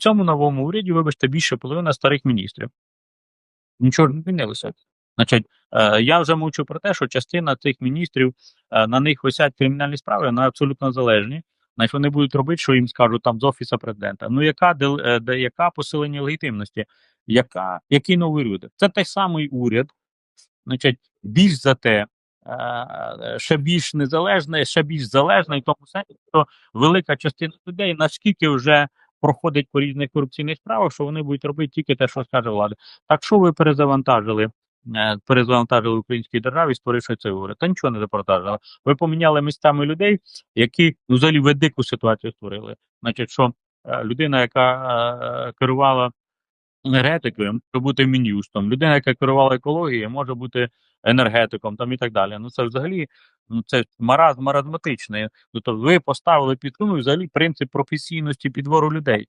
Цьому новому уряді, вибачте, більше половина старих міністрів. Нічого не змінилося. Значить, е, я вже мовчу про те, що частина цих міністрів е, на них висять кримінальні справи, вони абсолютно залежні. Значить, вони будуть робити, що їм скажуть там з офісу президента. Ну яка е, де яка посилення легітимності? Яка який новий уряд? Це той самий уряд, значить, більш за те, ще більш незалежний, ще більш залежний, в тому сенсі, що велика частина людей наскільки вже проходить по різних корупційних справах, що вони будуть робити тільки те, що скаже влада. Так що ви перезавантажили? е, Перезавантажили українській державі, створивши цей уряд. Та нічого не запортажили. Ви поміняли місцями людей, які ну, взагалі ви дику ситуацію створили. Значить, що е, людина, яка е, керувала енергетикою, може бути мін'юстом. Людина, яка керувала екологією, може бути енергетиком там і так далі. Ну це взагалі ну це маразм маразматичний. Тобто ви поставили під ну, взагалі принцип професійності підбору людей.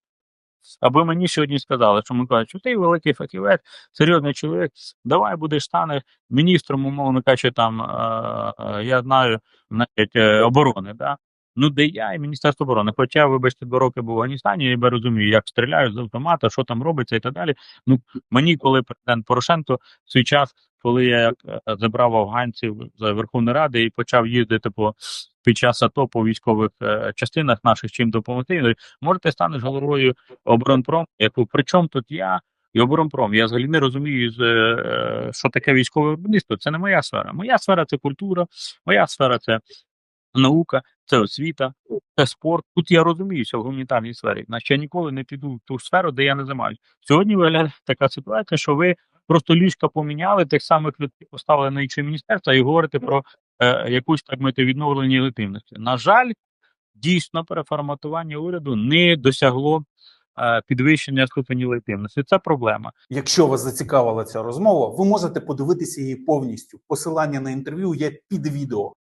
Аби мені сьогодні сказали, що Микола, що ти великий фахівець, серйозний чоловік, давай будеш стане міністром, умовно кажучи, там е, е, я знаю, значить, е, оборони. Да? Ну, де я і Міністерство оборони. Хоча, вибачте, два роки був в Афганістані, я розумію, як стріляють з автомата, що там робиться і так далі. Ну, мені, коли президент Порошенко в свій час, коли я е, забрав афганців з Верховної Ради і почав їздити по під час АТО по військових е, частинах наших чим допомогти, говорить, можете станеш головою оборонпром, яку причому тут я і оборонпром. Я взагалі не розумію, е, що таке військове виробництво. Це не моя сфера. Моя сфера це культура, моя сфера це наука, це освіта, це спорт. Тут я розуміюся в гуманітарній сфері. Значить, я ніколи не піду в ту сферу, де я не займаюся. Сьогодні виглядає така ситуація, що ви просто ліжка поміняли, тих самих людей поставили на інші міністерства і говорите про е, якусь так мити відновлення легітимності. На жаль, дійсно переформатування уряду не досягло е, підвищення ступені легітимності. Це проблема. Якщо вас зацікавила ця розмова, ви можете подивитися її повністю. Посилання на інтерв'ю є під відео.